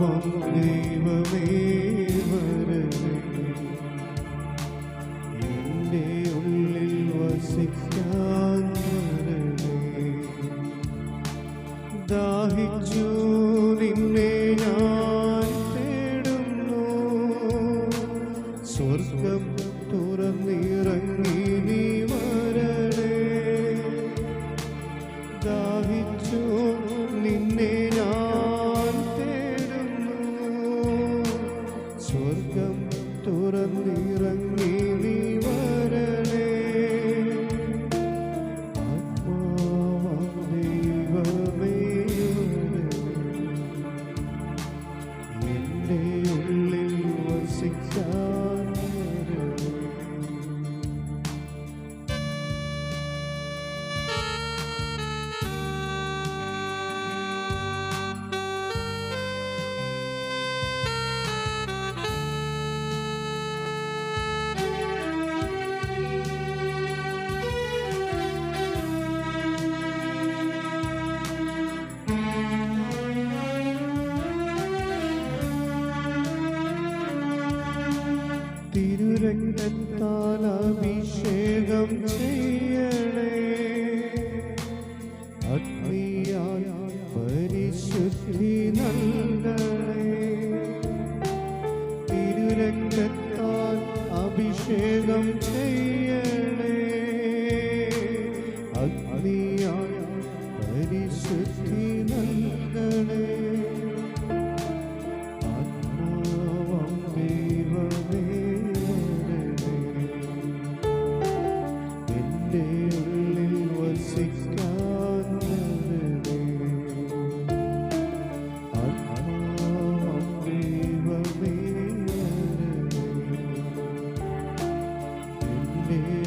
നാമം ദൈവമേ വരണമേ എന്റെ ഉള്ളിൽ വസിക്കാൻ വരണമേ ദാഹിച്ചു നിന്നെ ഞാൻ തേടുന്നു. സ്വർഗം അനുഗ്രഹം ചെയ്യണേ. അഗ്നിയായ പരിശുദ്ധി നൽകണേ. തിരുരക്തത്താൽ അഭിഷേകം ചെയ്യണേ. fear.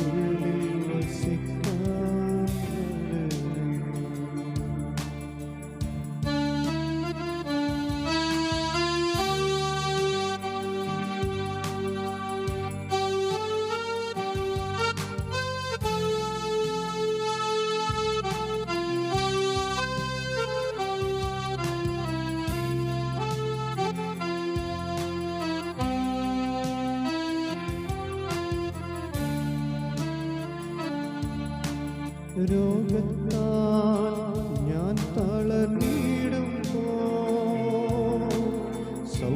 രോഗത്താൽ ഞാൻ തളർന്നിടുമ്പോ സൗ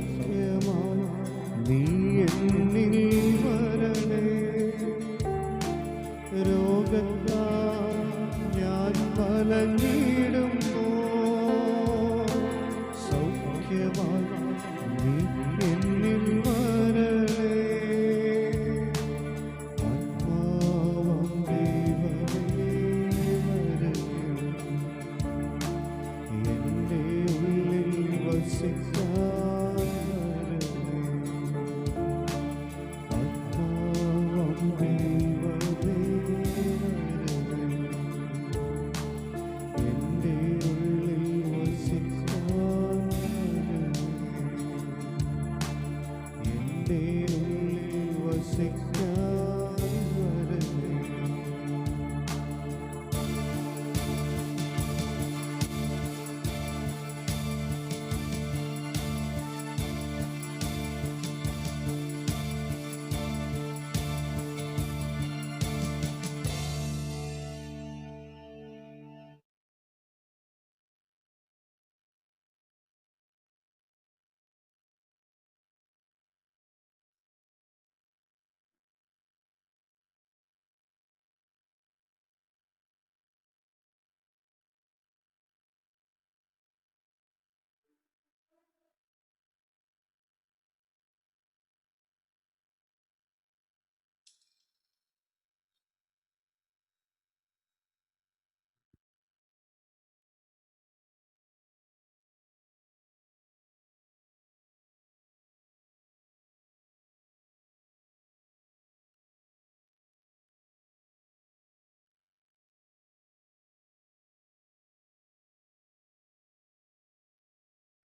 sing